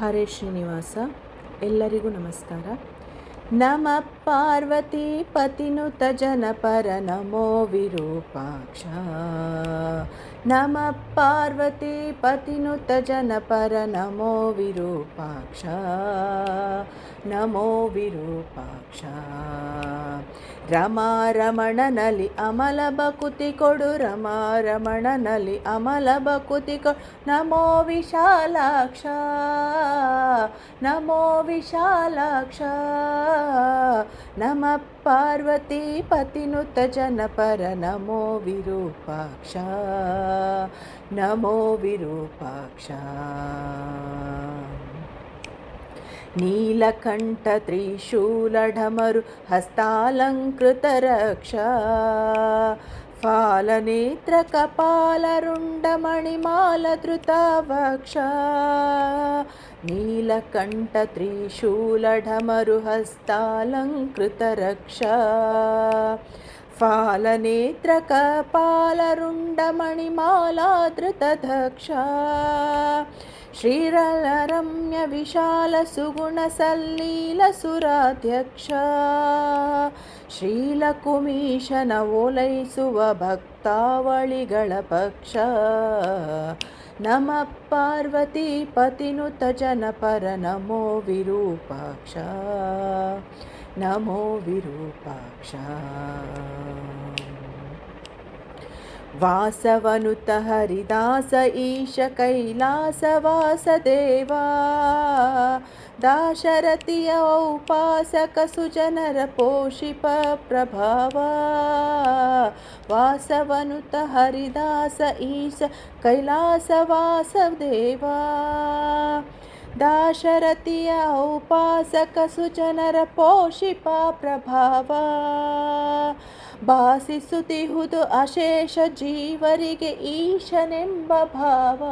ಹರೇ ಶ್ರೀನಿವಾಸ ಎಲ್ಲರಿಗೂ ನಮಸ್ಕಾರ. ನಮ ಪಾರ್ವತಿ ಪತಿನುತ ಜನಪರ ನಮೋ ವಿರೂಪಾಕ್ಷ. ನಮ ಪಾರ್ವತಿ ಪತಿನುತ ಜನಪರ ನಮೋ ವಿರೂಪಾಕ್ಷ. ನಮೋ ವಿರೂಪಾಕ್ಷ. ರಮಾ ರಮಣನಲಿ ಅಮಲ ಬಕುತಿ ಕೊಡು ರಮಾ ಅಮಲ ಬಕುತಿ ಕೊಡು. ನಮೋ ವಿಶಾಲಾಕ್ಷ. ನಮೋ ವಿಶಾಲಾಕ್ಷ. నమ పార్వతీ పతినుత జనపర నమో విరూపాక్ష నమో విరూపాక్ష. नीलकण्ठत्रिशूलढमरु हस्तालङ्कृतरक्षा फालनेत्रकपालरुण्डमणिमालधृतावक्ष नीलकण्ठत्रिशूलढमरुहस्तालङ्कृतरक्ष फालनेत्रकपालरुण्डमणिमालाधृतधक्ष श्रीरलरम्यविशालसुगुणसल्लीलसुराध्यक्ष ಶ್ರೀಲಕುಮೀಶನ ಓಲೈಸುವ ಭಕ್ತಾವಳಿಗಳ ಪಕ್ಷ. ನಮ ಪಾರ್ವತಿ ಪತಿನುತ ಜನಪರ ನಮೋ ವಿರೂಪಾಕ್ಷ. ನಮೋ ವಿರೂಪಾಕ್ಷ. वासवनुत हरिदास ईश कैलासवासदेवा दाशरथिय औपासकसुजनरपोषिपप्रभावा वासवनुत हरिदास ईश कैलास कैलासवासदेवा ದಾಶರಥಿಯ ಉಪಾಸಕ ಸುಜನರ ಪೋಷಿಪ ಪ್ರಭಾವ. ಭಾಸಿಸುತ್ತಿಹುದು ಅಶೇಷ ಜೀವರಿಗೆ ಈಶನೆಂಬ ಭಾವ.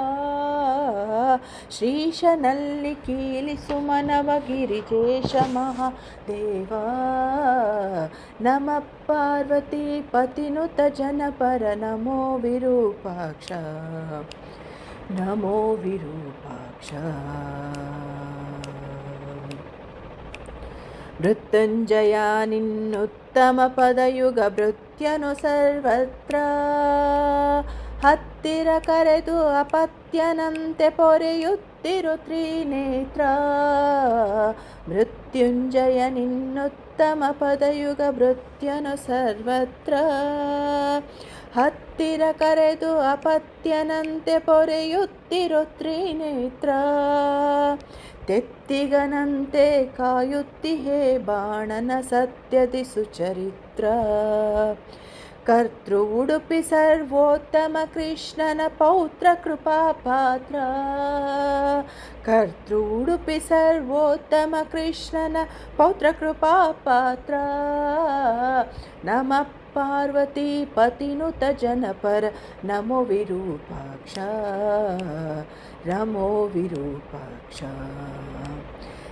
ಶ್ರೀಶನಲ್ಲಿ ಕೀಲಿಸು ಮನವ ಗಿರಿಜೇಶ ಮಹಾದೇವ. ನಮ ಪಾರ್ವತಿ ಪತಿನುತ ಜನಪರ ನಮೋ ವಿರೂಪಾಕ್ಷ. నమో విరూపాక్ష. మృత్యుంజయా నిన్నుత్తమ పదయుగ భృత్యను సర్వత్రా. ಹತ್ತಿರ ಕರೆದು ಅಪತ್ಯನಂತೆ ಪೊರೆಯುತ್ತಿರು ತ್ರಿನೇತ್ರ ಮೃತ್ಯುಂಜಯ ನಿನ್ನುತ್ತಮ ಪದಯುಗ ಮೃತ್ಯನು ಸರ್ವತ್ರ. ಹತ್ತಿರ ಕರೆದು ಅಪತ್ಯನಂತೆ ಪೊರೆಯುತ್ತಿರು ತ್ರಿನೇತ್ರ ತೆತ್ತಿಗನಂತೆ ಕಾಯುತ್ತಿಹೇ ಬಾಣನ ಸತ್ಯದಿ ಸುಚರಿತ್ರ ಕರ್ತೃ ಉಡುಪಿ ಸರ್ವೋತ್ತಮ ಕೃಷ್ಣನ ಪೌತ್ರ ಕೃಪಾ ಪಾತ್ರ ಕರ್ತೃ ಉಡುಪಿ ಸರ್ವೋತ್ತಮ ಕೃಷ್ಣನ ಪೌತ್ರ ಕೃಪಾ ಪಾತ್ರ ನಮ ಪಾರ್ವತಿ ಪತಿನುತ ಜನಪರ ನಮೋ ವಿರೂಪಾಕ್ಷ ರಮೋ ವಿರೂಪಾಕ್ಷ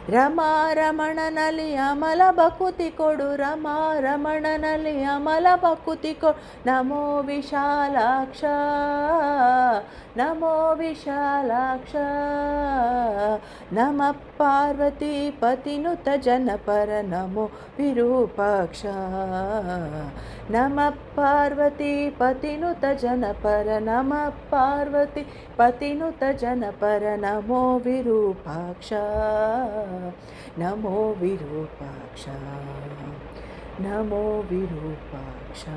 ರಮಾ ರಮಣನಲ್ಲಿ ಅಮಲ ಬಕುತಿ ಕೊಡು ರಮಾ ರಮಣನಲ್ಲಿ ಅಮಲ ಬಕುತಿ ಕೊಡು ನಮೋ ವಿಶಾಲಾಕ್ಷ ನಮೋ ವಿಶಾಲಾಕ್ಷ ನಮ ಪಾರ್ವತಿ ಪತಿನುತ ಜನಪರ ನಮೋ ವಿರೂಪಾಕ್ಷ ನಮ ಪಾರ್ವತಿ ಪತಿನುತ ಜನಪರ ನಮ ಪಾರ್ವತಿ ಪತಿನುತ ಜನಪರ ನಮೋ ವಿರೂಪಾಕ್ಷ नमो विरूपाक्षा नमो विरूपाक्षा